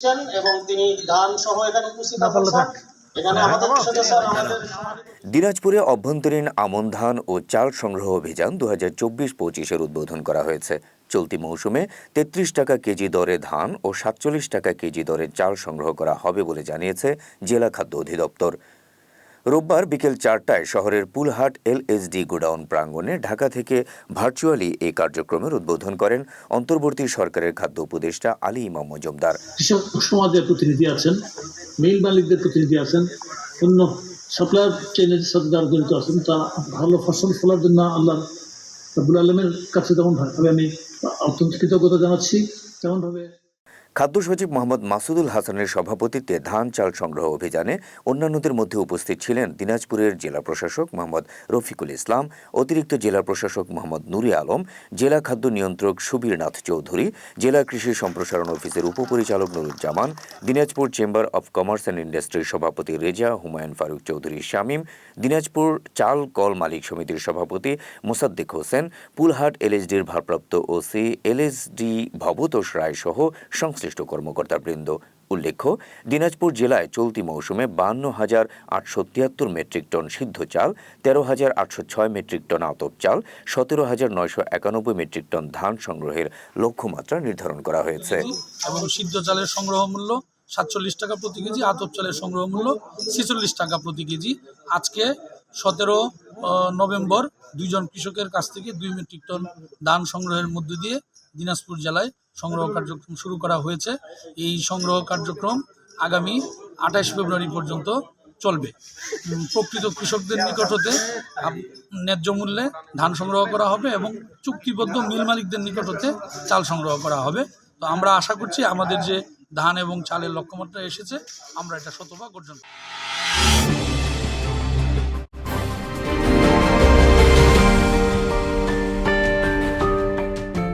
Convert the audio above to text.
করছেন এবং তিনি ধান সহ এখানে উপস্থিত আছেন স্যার। এখানে আমাদের সাথে স্যার আমাদের দিনাজপুরে অভ্যন্তরীণ আমন ধান ও চাল সংগ্রহ অভিযান দু হাজার চব্বিশ পঁচিশের উদ্বোধন করা হয়েছে। চলতি মৌসুমে তেত্রিশ টাকা কেজি দরে ধান ও সাতচল্লিশ টাকা কেজি দরে চাল সংগ্রহ করা হবে বলে জানিয়েছে জেলা খাদ্য অধিদপ্তর। রোববার বিকেল চারটায় শহরের পুলহাট এলএসডি গোডাউন প্রাঙ্গণে ঢাকা থেকে ভার্চুয়ালি এই কার্যক্রমের উদ্বোধন করেন অন্তর্বর্তী সরকারের খাদ্য উপদেষ্টা আলী ইমাম মজুমদার। কৃষক সমাজের প্রতিনিধি আছেন, মিল মালিকদের প্রতিনিধি আছেন, অন্য সাপ্লায়ার চেইনের সাথে যারা জড়িত আছেন, তারা ভালো ফসল ফলার জন্য আল্লাহ আলমের কাছে যেমনভাবে আমি অত্যন্ত কৃতজ্ঞতা জানাচ্ছি, তেমনভাবে খাদ্য সচিব মোহাম্মদ মাসুদুল হাসানের সভাপতিত্বে ধান চাল সংগ্রহ অভিযানে অন্যান্যদের মধ্যে উপস্থিত ছিলেন দিনাজপুরের জেলা প্রশাসক মোহাম্মদ রফিকুল ইসলাম, অতিরিক্ত জেলা প্রশাসক মোহাম্মদ নুরি আলম, জেলা খাদ্য নিয়ন্ত্রক সুবীর নাথ চৌধুরী, জেলা কৃষি সম্প্রসারণ অফিসের উপপরিচালক Nuruzzaman, Dinajpur chamber of commerce and ইন্ডাস্ট্রির সভাপতি রেজা হুমায়ুন ফারুক চৌধুরী শামীম, দিনাজপুর চাল কল মালিক সমিতির সভাপতি মোসাদ্দেক হোসেন, পুলহাট এলএসডির ভারপ্রাপ্ত ওসি এলএসডি ভবতোষ রায় সহ সংশ্লিষ্ট কর্মকর্তাবৃন্দ। উল্লেখ্য, দিনাজপুর জেলায় চলতি মৌসুমে বান্ন হাজার আটশো তিয়াত্তর মেট্রিক টন সিদ্ধ চাল, তেরো হাজার আটশো ছয় মেট্রিক টন আতপ চাল, সতেরো হাজার নয়শো একানব্বই মেট্রিক টন ধান সংগ্রহের লক্ষ্যমাত্রা নির্ধারণ করা হয়েছে। এবং সিদ্ধ চালের সংগ্রহ মূল্য সাতচল্লিশ টাকা প্রতি কেজি, আতপ চালের সংগ্রহ মূল্য ছেচল্লিশ টাকা প্রতি কেজি। আজকে সতেরো নভেম্বর দুইজন কৃষকের কাছ থেকে দুই মেট্রিক টন ধান সংগ্রহের মধ্য দিয়ে দিনাজপুর জেলায় সংগ্রহ কার্যক্রম শুরু করা হয়েছে। এই সংগ্রহ কার্যক্রম আগামী আঠাশ ফেব্রুয়ারি পর্যন্ত চলবে। প্রকৃত কৃষকদের নিকট হতে ন্যায্য মূল্যে ধান সংগ্রহ করা হবে এবং চুক্তিবদ্ধ মিল মালিকদের নিকট হতে চাল সংগ্রহ করা হবে। তো আমরা আশা করছি আমাদের যে ধান এবং চালের লক্ষ্যমাত্রা এসেছে, আমরা এটা শতভাগ অর্জন।